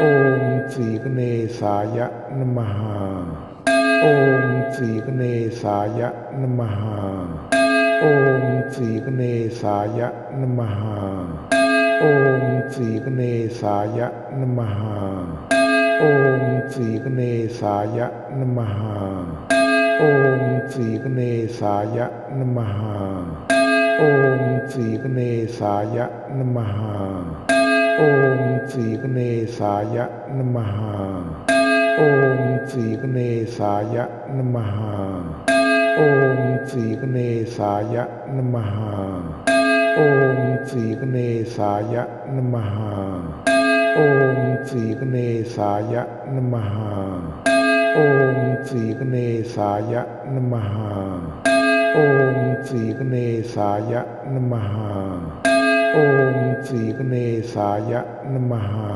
โอมสีกเนสายะนมหา โอมสีกเนสายะนมหา โอมสีกเนสายะนมหา โอมสีกเนสายะนมหา โอมสีกเนสายะนมหา โอมสีกเนสายะนมหา โอมสีกเนสายะนมหา สีกเนสายะนมหา โอมสีกเนสายะนมหา โอมสีกเนสายะนมหา โอมสีกเนสายะนมหา โอมสีกเนสายะนมหา โอมสีกเนสายะนมหา โอมสีกเนสายะนมหา สีกเนสายะนมหา